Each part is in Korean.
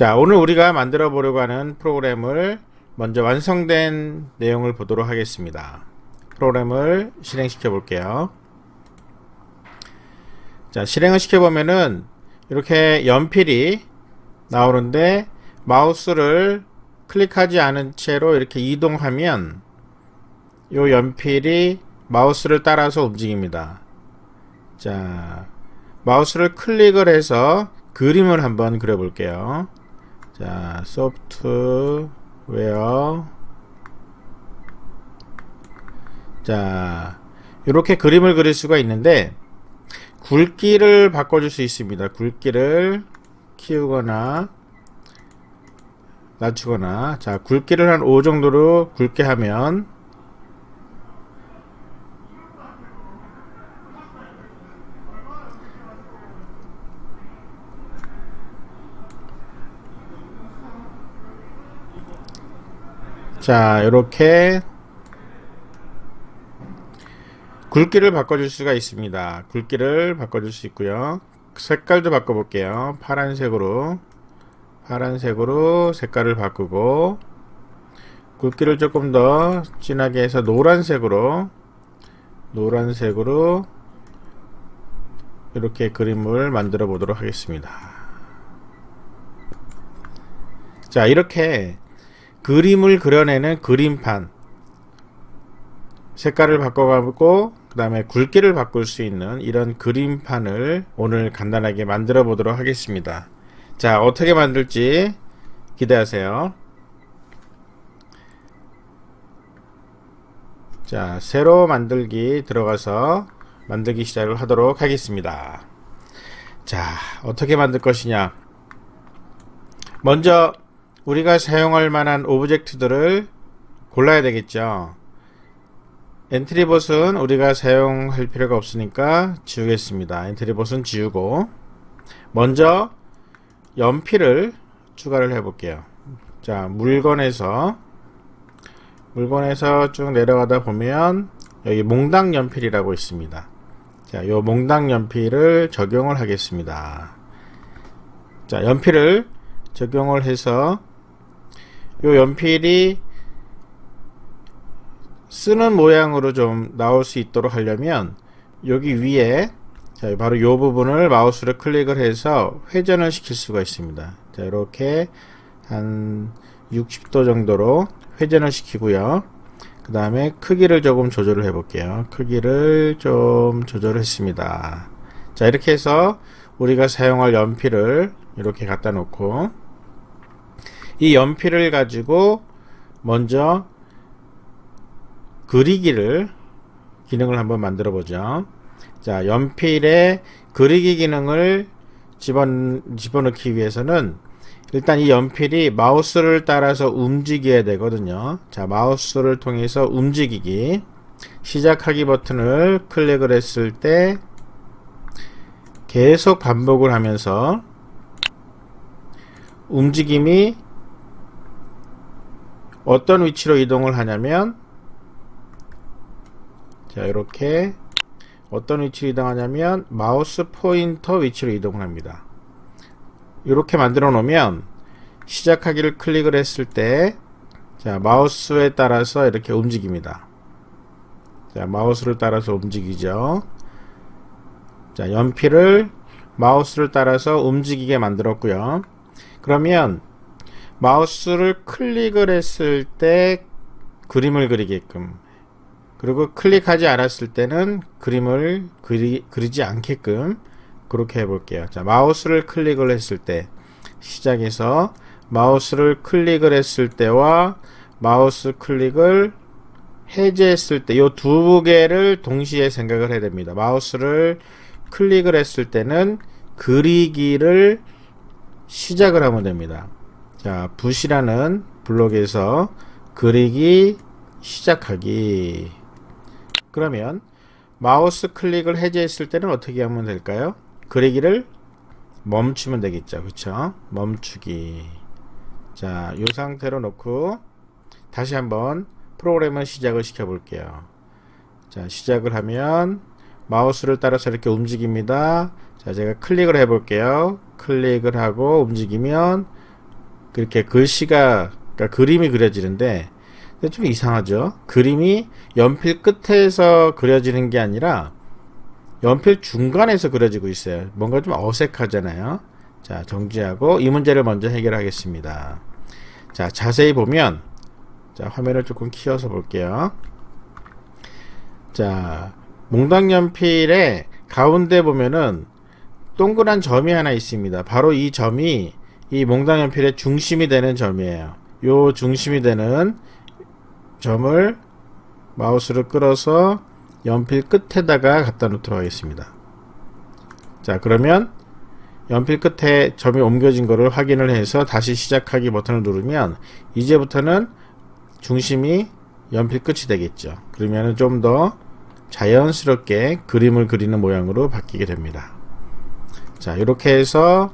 자, 오늘 우리가 만들어 보려고 하는 프로그램을 먼저 완성된 내용을 보도록 하겠습니다. 프로그램을 실행시켜 볼게요. 자, 실행을 시켜 보면은 이렇게 연필이 나오는데 마우스를 클릭하지 않은 채로 이렇게 이동하면 요 연필이 마우스를 따라서 움직입니다. 자, 마우스를 클릭을 해서 그림을 한번 그려 볼게요. 자, 소프트웨어. 자, 이렇게 그림을 그릴 수가 있는데, 굵기를 바꿔줄 수 있습니다. 굵기를 키우거나, 낮추거나, 자, 굵기를 한 5 정도로 굵게 하면, 자, 이렇게 굵기를 바꿔줄 수가 있습니다. 굵기를 바꿔줄 수 있고요. 색깔도 바꿔 볼게요. 파란색으로 파란색으로 색깔을 바꾸고 굵기를 조금 더 진하게 해서 노란색으로 노란색으로 이렇게 그림을 만들어 보도록 하겠습니다. 자, 이렇게 그림을 그려내는 그림판. 색깔을 바꿔가고 그 다음에 굵기를 바꿀 수 있는 이런 그림판을 오늘 간단하게 만들어 보도록 하겠습니다. 자 어떻게 만들지 기대하세요. 자 새로 만들기 들어가서 만들기 시작을 하도록 하겠습니다. 자 어떻게 만들 것이냐? 먼저 우리가 사용할 만한 오브젝트들을 골라야 되겠죠. 엔트리봇은 우리가 사용할 필요가 없으니까 지우겠습니다. 엔트리봇은 지우고 먼저 연필을 추가를 해 볼게요. 자, 물건에서 물건에서 쭉 내려가다 보면 여기 몽당 연필이라고 있습니다. 자, 요 몽당 연필을 적용을 하겠습니다. 자, 연필을 적용을 해서 요 연필이 쓰는 모양으로 좀 나올 수 있도록 하려면 여기 위에 자, 바로 이 부분을 마우스를 클릭을 해서 회전을 시킬 수가 있습니다. 자, 이렇게 한 60도 정도로 회전을 시키고요. 그 다음에 크기를 조금 조절을 해 볼게요. 크기를 좀 조절했습니다. 자, 이렇게 해서 우리가 사용할 연필을 이렇게 갖다 놓고 이 연필을 가지고 먼저 그리기를 기능을 한번 만들어 보죠. 자, 연필에 그리기 기능을 집어, 집어넣기 위해서는 일단 이 연필이 마우스를 따라서 움직여야 되거든요. 자, 마우스를 통해서 움직이기. 시작하기 버튼을 클릭을 했을 때 계속 반복을 하면서 움직임이 어떤 위치로 이동을 하냐면 자 이렇게 어떤 위치로 이동하냐면 마우스 포인터 위치로 이동을 합니다. 이렇게 만들어 놓으면 시작하기를 클릭을 했을 때 자, 마우스에 따라서 이렇게 움직입니다. 자 마우스를 따라서 움직이죠. 자 연필을 마우스를 따라서 움직이게 만들었고요. 그러면 마우스를 클릭을 했을 때 그림을 그리게끔 그리고 클릭하지 않았을 때는 그림을 그리, 그리지 않게끔 그렇게 해볼게요. 자, 마우스를 클릭을 했을 때 시작해서 마우스를 클릭을 했을 때와 마우스 클릭을 해제했을 때 이 두 개를 동시에 생각을 해야 됩니다. 마우스를 클릭을 했을 때는 그리기를 시작을 하면 됩니다. 자, 붓이라는 블록에서 그리기 시작하기. 그러면 마우스 클릭을 해제했을 때는 어떻게 하면 될까요? 그리기를 멈추면 되겠죠. 그쵸? 멈추기. 자, 이 상태로 놓고 다시 한번 프로그램을 시작을 시켜 볼게요. 자, 시작을 하면 마우스를 따라서 이렇게 움직입니다. 자, 제가 클릭을 해 볼게요. 클릭을 하고 움직이면 그렇게 글씨가 그러니까 그림이 그려지는데 좀 이상하죠. 그림이 연필 끝에서 그려지는 게 아니라 연필 중간에서 그려지고 있어요. 뭔가 좀 어색하잖아요. 자, 정지하고 이 문제를 먼저 해결하겠습니다. 자, 자세히 보면 자, 화면을 조금 키워서 볼게요. 자, 몽당 연필의 가운데 보면은 동그란 점이 하나 있습니다. 바로 이 점이 이 몽당 연필의 중심이 되는 점이에요. 요 중심이 되는 점을 마우스를 끌어서 연필 끝에다가 갖다 놓도록 하겠습니다. 자, 그러면 연필 끝에 점이 옮겨진 것을 확인을 해서 다시 시작하기 버튼을 누르면 이제부터는 중심이 연필 끝이 되겠죠. 그러면 좀 더 자연스럽게 그림을 그리는 모양으로 바뀌게 됩니다. 자, 이렇게 해서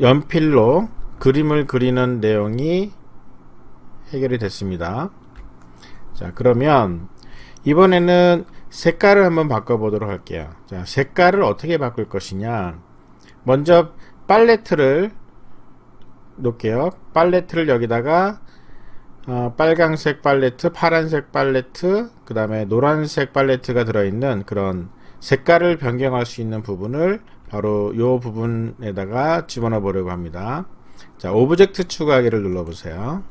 연필로 그림을 그리는 내용이 해결이 됐습니다. 자, 그러면 이번에는 색깔을 한번 바꿔보도록 할게요. 자, 색깔을 어떻게 바꿀 것이냐. 먼저 팔레트를 놓을게요. 팔레트를 여기다가 어, 빨강색 팔레트, 파란색 팔레트, 그 다음에 노란색 팔레트가 들어있는 그런 색깔을 변경할 수 있는 부분을 바로 이 부분에다가 집어넣어 보려고 합니다. 자, 오브젝트 추가하기를 눌러 보세요.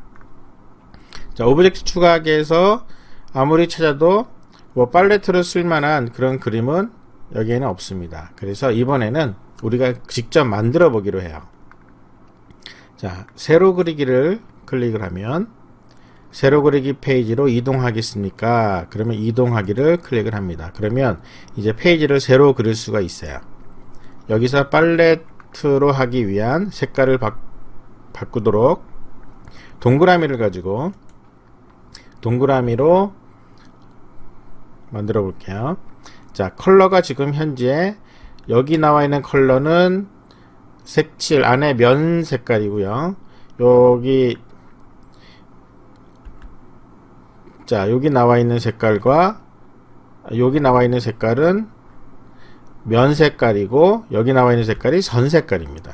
자, 오브젝트 추가하기에서 아무리 찾아도 뭐 팔레트로 쓸만한 그런 그림은 여기에는 없습니다. 그래서 이번에는 우리가 직접 만들어 보기로 해요. 자, 세로 그리기를 클릭을 하면 세로 그리기 페이지로 이동하겠습니까? 그러면 이동하기를 클릭을 합니다. 그러면 이제 페이지를 세로 그릴 수가 있어요. 여기서 팔레트로 하기 위한 색깔을 바, 바꾸도록 동그라미를 가지고 동그라미로 만들어 볼게요. 자, 컬러가 지금 현재 여기 나와 있는 컬러는 색칠 안에 면 색깔이고요. 여기 자, 여기 나와 있는 색깔과 여기 나와 있는 색깔은 면 색깔이고 여기 나와 있는 색깔이 선 색깔입니다.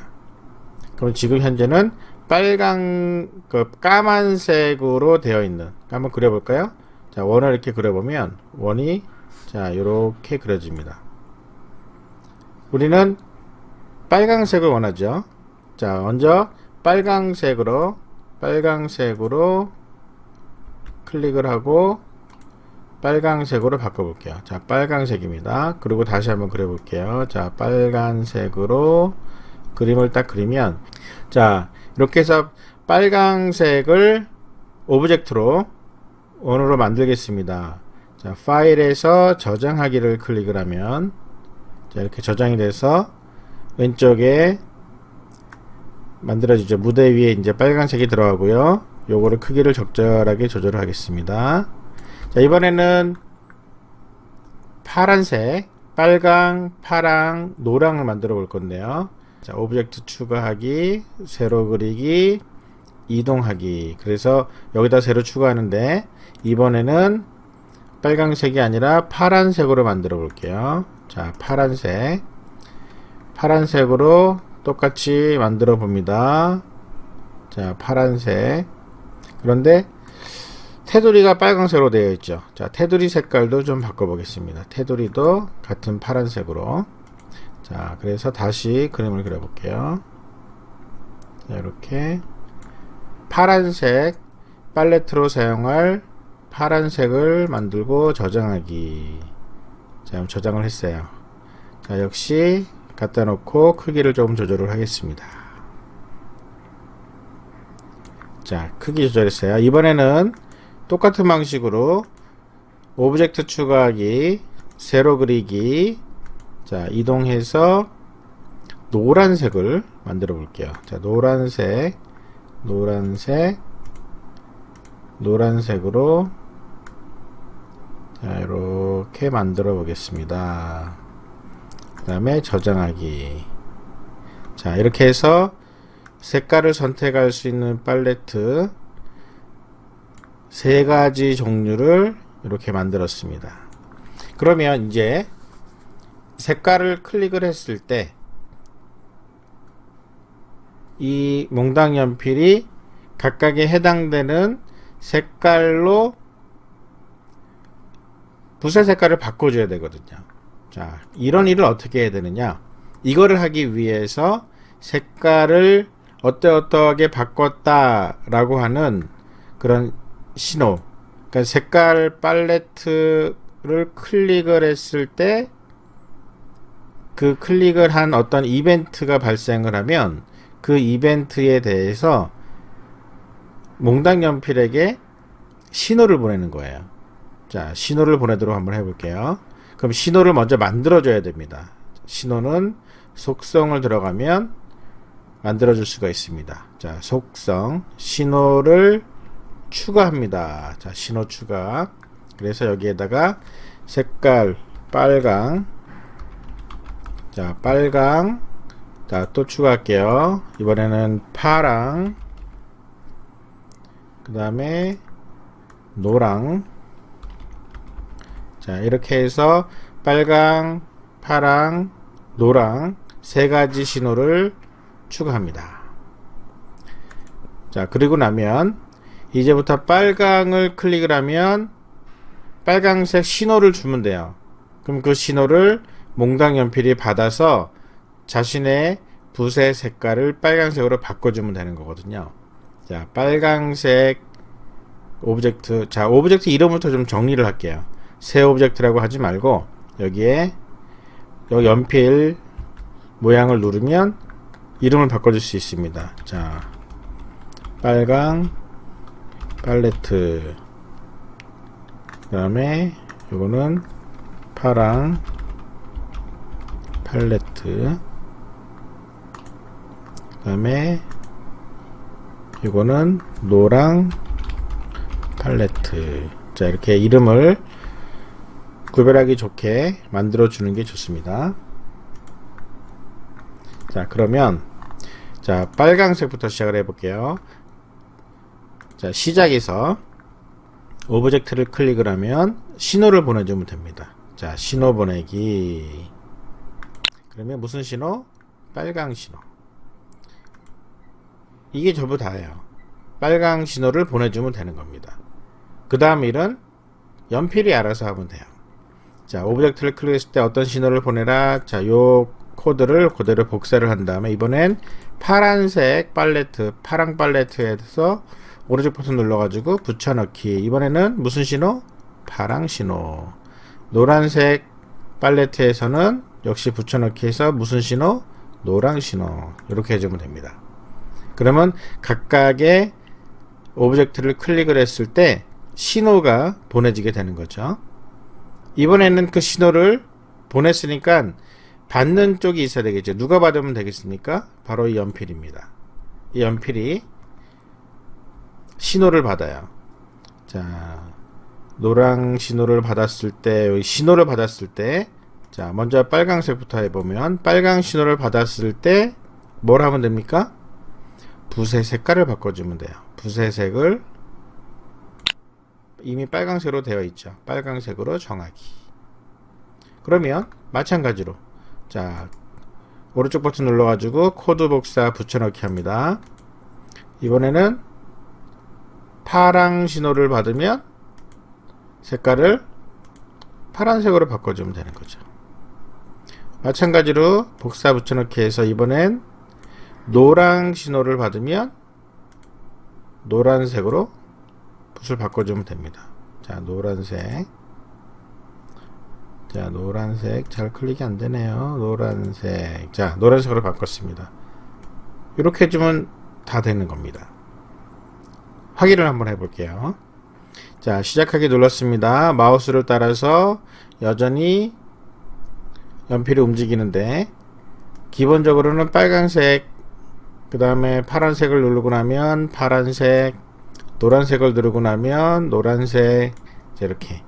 그럼 지금 현재는 빨강 그 까만색으로 되어 있는 한번 그려볼까요? 자 원을 이렇게 그려보면 원이 자 이렇게 그려집니다. 우리는 빨강색을 원하죠. 자 먼저 빨강색으로 빨강색으로 클릭을 하고 빨강색으로 바꿔볼게요. 자, 빨강색입니다. 그리고 다시 한번 그려볼게요. 자, 빨간색으로 그림을 딱 그리면, 자, 이렇게 해서 빨강색을 오브젝트로 원으로 만들겠습니다. 자, 파일에서 저장하기를 클릭을 하면, 자, 이렇게 저장이 돼서 왼쪽에 만들어지죠. 무대 위에 이제 빨간색이 들어가고요. 요거를 크기를 적절하게 조절을 하겠습니다. 자, 이번에는 파란색, 빨강, 파랑, 노랑을 만들어 볼 건데요. 자, 오브젝트 추가하기, 세로 그리기, 이동하기. 그래서 여기다 세로 추가하는데 이번에는 빨강색이 아니라 파란색으로 만들어 볼게요. 자, 파란색. 파란색으로 똑같이 만들어 봅니다. 자, 파란색. 그런데 테두리가 빨강색으로 되어 있죠. 자, 테두리 색깔도 좀 바꿔보겠습니다. 테두리도 같은 파란색으로. 자, 그래서 다시 그림을 그려볼게요. 자, 이렇게 파란색 팔레트로 사용할 파란색을 만들고 저장하기. 자, 저장을 했어요. 자, 역시 갖다 놓고 크기를 조금 조절을 하겠습니다. 자, 크기 조절했어요. 이번에는 똑같은 방식으로 오브젝트 추가하기, 세로 그리기, 자, 이동해서 노란색을 만들어 볼게요. 자, 노란색, 노란색, 노란색으로 자, 이렇게 만들어 보겠습니다. 그 다음에 저장하기. 자, 이렇게 해서 색깔을 선택할 수 있는 팔레트 세 가지 종류를 이렇게 만들었습니다. 그러면 이제 색깔을 클릭을 했을 때 이 몽당 연필이 각각에 해당되는 색깔로 붓의 색깔을 바꿔줘야 되거든요. 자, 이런 일을 어떻게 해야 되느냐? 이거를 하기 위해서 색깔을 어떠어떠하게 바꿨다라고 하는 그런 신호. 그러니까 색깔 팔레트를 클릭을 했을 때 그 클릭을 한 어떤 이벤트가 발생을 하면 그 이벤트에 대해서 몽당 연필에게 신호를 보내는 거예요. 자, 신호를 보내도록 한번 해볼게요. 그럼 신호를 먼저 만들어줘야 됩니다. 신호는 속성을 들어가면 만들어줄 수가 있습니다. 자, 속성, 신호를 추가합니다. 자, 신호 추가. 그래서 여기에다가 색깔 빨강. 자, 빨강. 자, 또 추가할게요. 이번에는 파랑. 그 다음에 노랑. 자, 이렇게 해서 빨강, 파랑, 노랑 세 가지 신호를 추가합니다. 자, 그리고 나면 이제부터 빨강을 클릭을 하면 빨강색 신호를 주면 돼요. 그럼 그 신호를 몽당 연필이 받아서 자신의 붓의 색깔을 빨강색으로 바꿔주면 되는 거거든요. 자, 빨강색 오브젝트. 자, 오브젝트 이름부터 좀 정리를 할게요. 새 오브젝트라고 하지 말고 여기에 여기 연필 모양을 누르면 이름을 바꿔줄 수 있습니다. 자, 빨강 팔레트. 그 다음에 요거는 파랑 팔레트. 그 다음에 이거는 노랑 팔레트. 자, 이렇게 이름을 구별하기 좋게 만들어 주는 게 좋습니다. 자, 그러면 자, 빨강색부터 시작을 해 볼게요. 자, 시작에서 오브젝트를 클릭을 하면 신호를 보내주면 됩니다. 자, 신호 보내기. 그러면 무슨 신호? 빨강 신호. 이게 전부 다예요. 빨강 신호를 보내주면 되는 겁니다. 그 다음 일은 연필이 알아서 하면 돼요. 자, 오브젝트를 클릭했을 때 어떤 신호를 보내라. 자, 요 코드를 그대로 복사를 한 다음에 이번엔 파란색 팔레트, 파랑 팔레트에서 오른쪽 버튼 눌러가지고 붙여넣기. 이번에는 무슨 신호? 파랑 신호. 노란색 팔레트에서는 역시 붙여넣기 해서 무슨 신호? 노랑 신호. 이렇게 해주면 됩니다. 그러면 각각의 오브젝트를 클릭을 했을 때 신호가 보내지게 되는 거죠. 이번에는 그 신호를 보냈으니까 받는 쪽이 있어야 되겠죠. 누가 받으면 되겠습니까? 바로 이 연필입니다. 이 연필이 신호를 받아요. 자, 노랑 신호를 받았을 때, 신호를 받았을 때, 자, 먼저 빨강색부터 해보면, 빨강 신호를 받았을 때, 뭘 하면 됩니까? 붓의 색깔을 바꿔주면 돼요. 붓의 색을 이미 빨강색으로 되어 있죠. 빨강색으로 정하기. 그러면 마찬가지로 자 오른쪽 버튼 눌러가지고 코드 복사 붙여넣기 합니다. 이번에는 파랑 신호를 받으면 색깔을 파란색으로 바꿔주면 되는 거죠. 마찬가지로 복사 붙여넣기 해서 이번엔 노랑 신호를 받으면 노란색으로 붓을 바꿔주면 됩니다. 자, 노란색. 자, 노란색. 잘 클릭이 안 되네요. 노란색. 자, 노란색으로 바꿨습니다. 이렇게 해주면 다 되는 겁니다. 확인을 한번 해볼게요. 자, 시작하기 눌렀습니다. 마우스를 따라서 여전히 연필이 움직이는데, 기본적으로는 빨간색, 그 다음에 파란색을 누르고 나면 파란색, 노란색을 누르고 나면 노란색, 이렇게.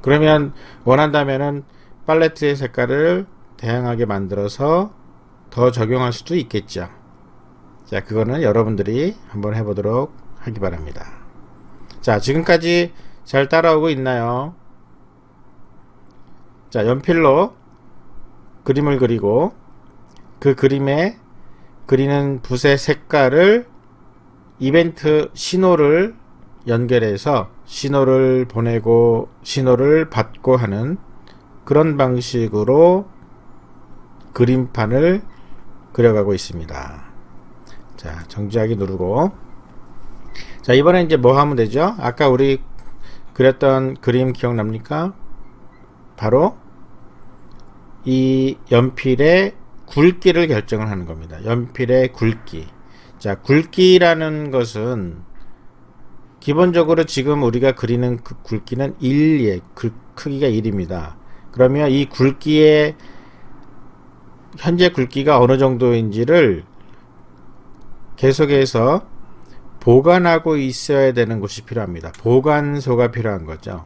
그러면 원한다면은 팔레트의 색깔을 다양하게 만들어서 더 적용할 수도 있겠죠. 자, 그거는 여러분들이 한번 해보도록 하기 바랍니다. 자, 지금까지 잘 따라오고 있나요? 자, 연필로 그림을 그리고 그 그림에 그리는 붓의 색깔을 이벤트 신호를 연결해서 신호를 보내고 신호를 받고 하는 그런 방식으로 그림판을 그려가고 있습니다. 자, 정지하기 누르고 자, 이번에 이제 뭐 하면 되죠? 아까 우리 그렸던 그림 기억납니까? 바로 이 연필의 굵기를 결정을 하는 겁니다. 연필의 굵기. 자, 굵기라는 것은 기본적으로 지금 우리가 그리는 그 굵기는 1의 그 크기가 1입니다. 그러면 이 굵기의 현재 굵기가 어느 정도인지를 계속해서 보관하고 있어야 되는 곳이 필요합니다. 보관소가 필요한 거죠.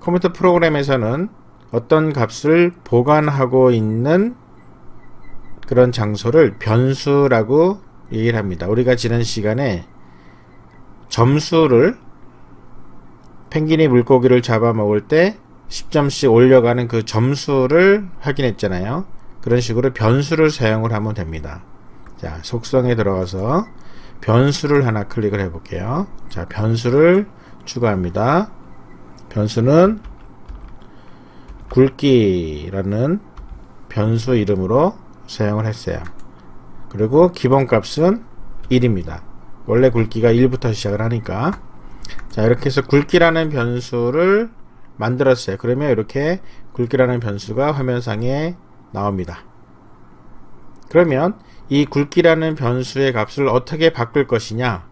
컴퓨터 프로그램에서는 어떤 값을 보관하고 있는 그런 장소를 변수라고 얘기를 합니다. 우리가 지난 시간에 점수를 펭귄이 물고기를 잡아먹을 때 10점씩 올려가는 그 점수를 확인했잖아요. 그런 식으로 변수를 사용을 하면 됩니다. 자, 속성에 들어가서 변수를 하나 클릭을 해 볼게요. 자, 변수를 추가합니다. 변수는 굵기라는 변수 이름으로 사용을 했어요. 그리고 기본값은 1입니다. 원래 굵기가 1부터 시작을 하니까 자 이렇게 해서 굵기라는 변수를 만들었어요. 그러면 이렇게 굵기라는 변수가 화면상에 나옵니다. 그러면 이 굵기라는 변수의 값을 어떻게 바꿀 것이냐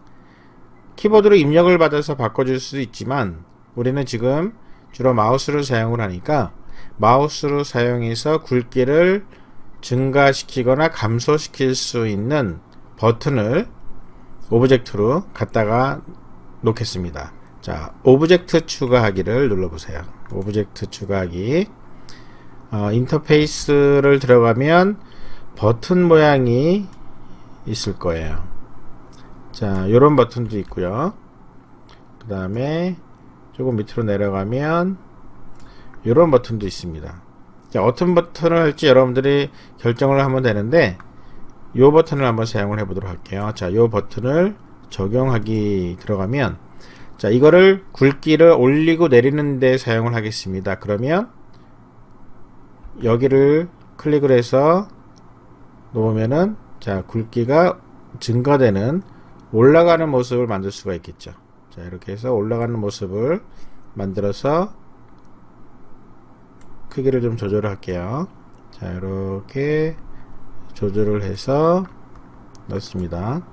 키보드로 입력을 받아서 바꿔줄 수도 있지만 우리는 지금 주로 마우스를 사용을 하니까 마우스로 사용해서 굵기를 증가시키거나 감소시킬 수 있는 버튼을 오브젝트로 갖다가 놓겠습니다. 자, 오브젝트 추가하기를 눌러보세요. 오브젝트 추가하기. 어, 인터페이스를 들어가면 버튼 모양이 있을 거예요. 자, 요런 버튼도 있고요. 그 다음에 조금 밑으로 내려가면 요런 버튼도 있습니다. 자, 어떤 버튼을 할지 여러분들이 결정을 하면 되는데 요 버튼을 한번 사용을 해 보도록 할게요. 자, 요 버튼을 적용하기 들어가면 자, 이거를 굵기를 올리고 내리는 데 사용을 하겠습니다. 그러면 여기를 클릭을 해서 놓으면은 자, 굵기가 증가되는 올라가는 모습을 만들 수가 있겠죠. 자, 이렇게 해서 올라가는 모습을 만들어서 크기를 좀 조절을 할게요. 자, 이렇게 조절을 해서 넣습니다.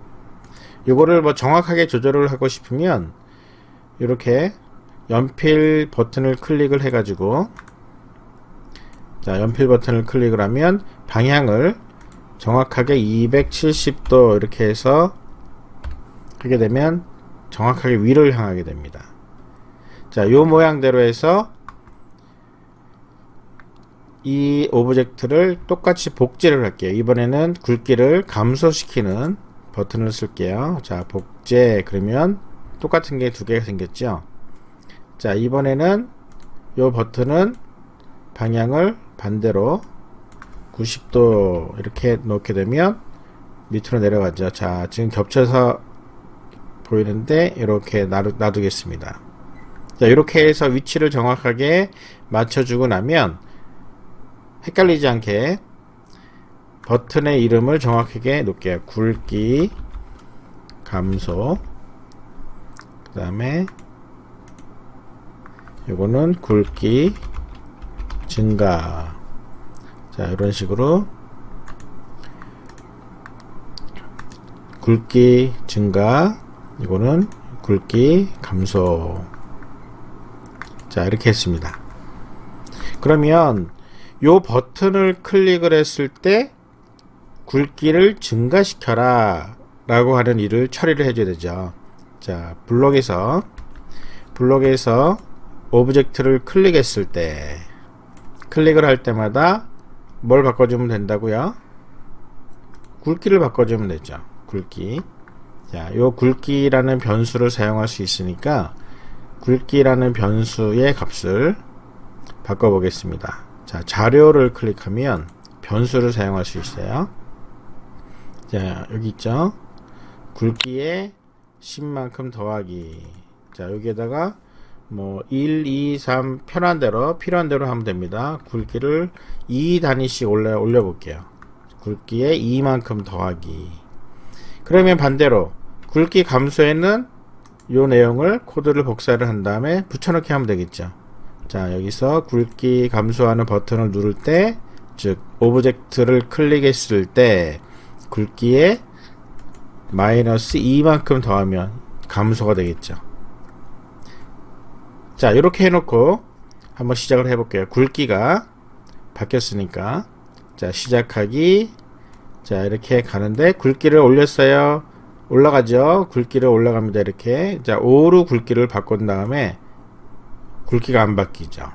이거를 뭐 정확하게 조절을 하고 싶으면 이렇게 연필 버튼을 클릭을 해가지고 자 연필 버튼을 클릭을 하면 방향을 정확하게 270도 이렇게 해서 하게 되면 정확하게 위를 향하게 됩니다. 자, 요 모양대로 해서 이 오브젝트를 똑같이 복제를 할게요. 이번에는 굵기를 감소시키는 버튼을 쓸게요. 자, 복제 그러면 똑같은 게 두 개가 생겼죠. 자, 이번에는 이 버튼은 방향을 반대로 90도 이렇게 놓게 되면 밑으로 내려가죠. 자, 지금 겹쳐서 보이는데 이렇게 놔두, 놔두 겠습니다. 자, 이렇게 해서 위치를 정확하게 맞춰주고 나면 헷갈리지 않게 버튼의 이름을 정확하게 놓을게요. 굵기, 감소, 그 다음에 요거는 굵기, 증가. 자, 이런 식으로 굵기 증가, 이거는 굵기 감소. 자, 이렇게 했습니다. 그러면 요 버튼을 클릭을 했을 때 굵기를 증가시켜라 라고 하는 일을 처리를 해줘야 되죠. 자, 블록에서 블록에서 오브젝트를 클릭했을 때 클릭을 할 때마다 뭘 바꿔주면 된다고요? 굵기를 바꿔주면 되죠. 굵기. 자, 요 굵기라는 변수를 사용할 수 있으니까 굵기라는 변수의 값을 바꿔보겠습니다. 자, 자료를 클릭하면 변수를 사용할 수 있어요. 자, 여기 있죠. 굵기에 10만큼 더하기. 자, 여기에다가 뭐 1, 2, 3 편한 대로 필요한 대로 하면 됩니다. 굵기를 2 단위씩 올려 올려 볼게요. 굵기에 2만큼 더하기. 그러면 반대로 굵기 감소에는 요 내용을 코드를 복사를 한 다음에 붙여넣기 하면 되겠죠. 자, 여기서 굵기 감소하는 버튼을 누를 때, 즉, 오브젝트를 클릭했을 때, 굵기에 마이너스 2만큼 더하면 감소가 되겠죠. 자, 이렇게 해놓고 한번 시작을 해볼게요. 굵기가 바뀌었으니까. 자, 시작하기. 자, 이렇게 가는데, 굵기를 올렸어요. 올라가죠. 굵기를 올라갑니다. 이렇게. 자, 5로 굵기를 바꾼 다음에, 굵기가 안 바뀌죠.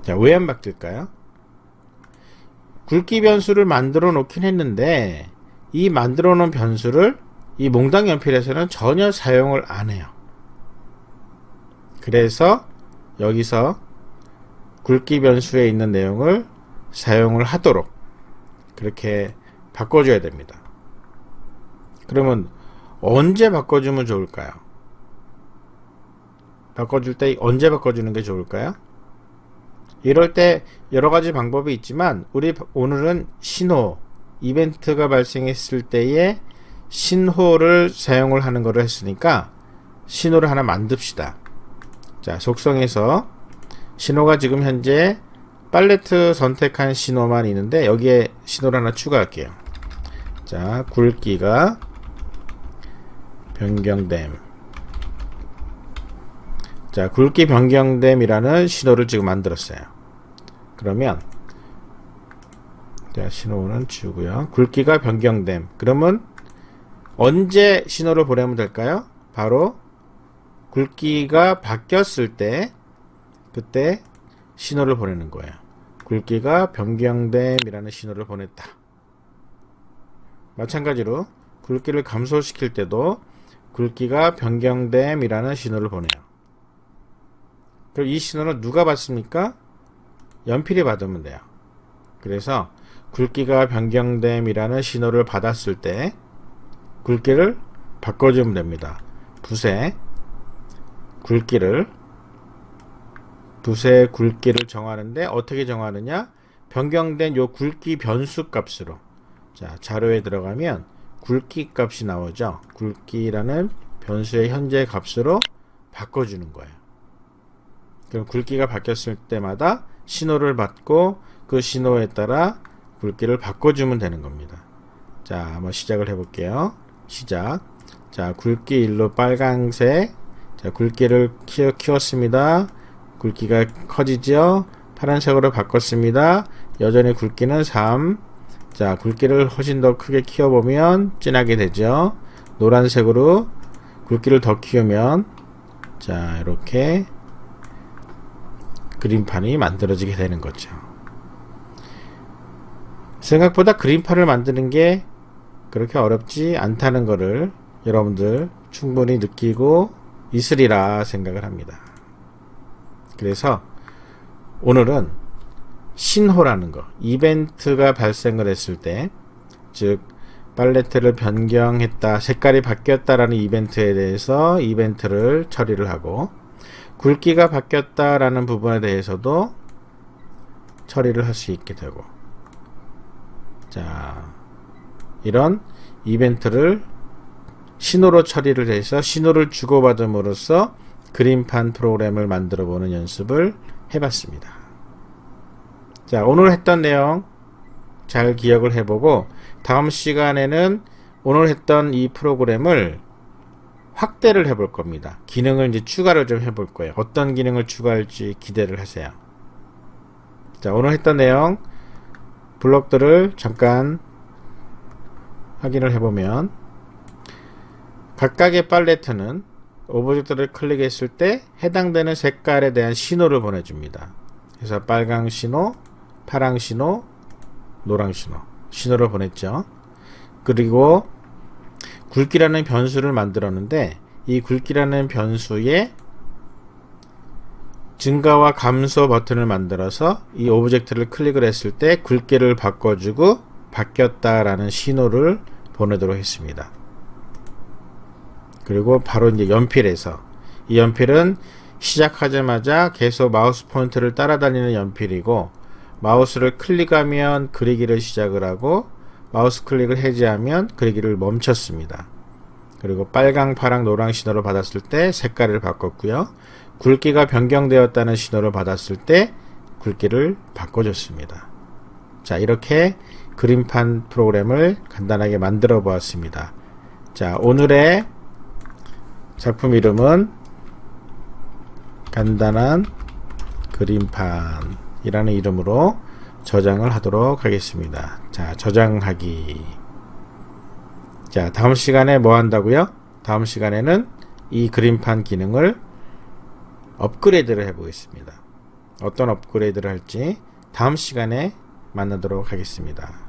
자, 왜 안 바뀔까요? 굵기 변수를 만들어 놓긴 했는데, 이 만들어 놓은 변수를 이 몽당 연필에서는 전혀 사용을 안 해요. 그래서 여기서 굵기 변수에 있는 내용을 사용을 하도록 그렇게 바꿔줘야 됩니다. 그러면 언제 바꿔주면 좋을까요? 바꿔줄 때 언제 바꿔주는 게 좋을까요? 이럴 때 여러 가지 방법이 있지만 우리 오늘은 신호 이벤트가 발생했을 때에 신호를 사용을 하는 것을 했으니까 신호를 하나 만듭시다. 자, 속성에서 신호가 지금 현재 팔레트 선택한 신호만 있는데 여기에 신호를 하나 추가할게요. 자, 굵기가 변경됨. 자, 굵기 변경됨이라는 신호를 지금 만들었어요. 그러면 자, 신호는 지우고요. 굵기가 변경됨. 그러면 언제 신호를 보내면 될까요? 바로 굵기가 바뀌었을 때 그때 신호를 보내는 거예요. 굵기가 변경됨이라는 신호를 보냈다. 마찬가지로 굵기를 감소시킬 때도 굵기가 변경됨이라는 신호를 보내요. 그럼 이 신호는 누가 받습니까? 연필이 받으면 돼요. 그래서 굵기가 변경됨이라는 신호를 받았을 때 굵기를 바꿔주면 됩니다. 붓에 굵기를 붓의 굵기를 정하는데 어떻게 정하느냐? 변경된 요 굵기 변수 값으로 자 자료에 들어가면 굵기 값이 나오죠. 굵기라는 변수의 현재 값으로 바꿔주는 거예요. 그럼 굵기가 바뀌었을 때마다 신호를 받고 그 신호에 따라 굵기를 바꿔주면 되는 겁니다. 자, 한번 시작을 해볼게요. 시작. 자, 굵기 1로 빨강색. 자, 굵기를 키워, 키웠습니다. 굵기가 커지죠? 파란색으로 바꿨습니다. 여전히 굵기는 3. 자, 굵기를 훨씬 더 크게 키워보면 진하게 되죠. 노란색으로 굵기를 더 키우면 자, 이렇게 그림판이 만들어지게 되는 거죠. 생각보다 그림판을 만드는 게 그렇게 어렵지 않다는 것을 여러분들 충분히 느끼고 있으리라 생각을 합니다. 그래서 오늘은 신호라는 거, 이벤트가 발생을 했을 때, 즉, 팔레트를 변경했다, 색깔이 바뀌었다라는 이벤트에 대해서 이벤트를 처리를 하고, 굵기가 바뀌었다라는 부분에 대해서도 처리를 할 수 있게 되고, 자, 이런 이벤트를 신호로 처리를 해서 신호를 주고받음으로써 그림판 프로그램을 만들어 보는 연습을 해봤습니다. 자, 오늘 했던 내용 잘 기억을 해보고 다음 시간에는 오늘 했던 이 프로그램을 확대를 해볼 겁니다. 기능을 이제 추가를 좀 해볼 거예요. 어떤 기능을 추가할지 기대를 하세요. 자, 오늘 했던 내용 블록들을 잠깐 확인을 해보면 각각의 팔레트는 오브젝트를 클릭했을 때 해당되는 색깔에 대한 신호를 보내줍니다. 그래서 빨강 신호, 파랑 신호, 노랑 신호, 신호를 보냈죠. 그리고 굵기라는 변수를 만들었는데 이 굵기라는 변수에 증가와 감소 버튼을 만들어서 이 오브젝트를 클릭을 했을 때 굵기를 바꿔주고 바뀌었다라는 신호를 보내도록 했습니다. 그리고 바로 이제 연필에서 이 연필은 시작하자마자 계속 마우스 포인터를 따라다니는 연필이고 마우스를 클릭하면 그리기를 시작을 하고 마우스 클릭을 해제하면 그리기를 멈췄습니다. 그리고 빨강, 파랑, 노랑 신호를 받았을 때 색깔을 바꿨고요. 굵기가 변경되었다는 신호를 받았을 때 굵기를 바꿔줬습니다. 자, 이렇게 그림판 프로그램을 간단하게 만들어 보았습니다. 자, 오늘의 작품 이름은 간단한 그림판이라는 이름으로 저장을 하도록 하겠습니다. 자, 저장하기. 자, 다음 시간에 뭐 한다고요? 다음 시간에는 이 그림판 기능을 업그레이드를 해보겠습니다. 어떤 업그레이드를 할지 다음 시간에 만나도록 하겠습니다.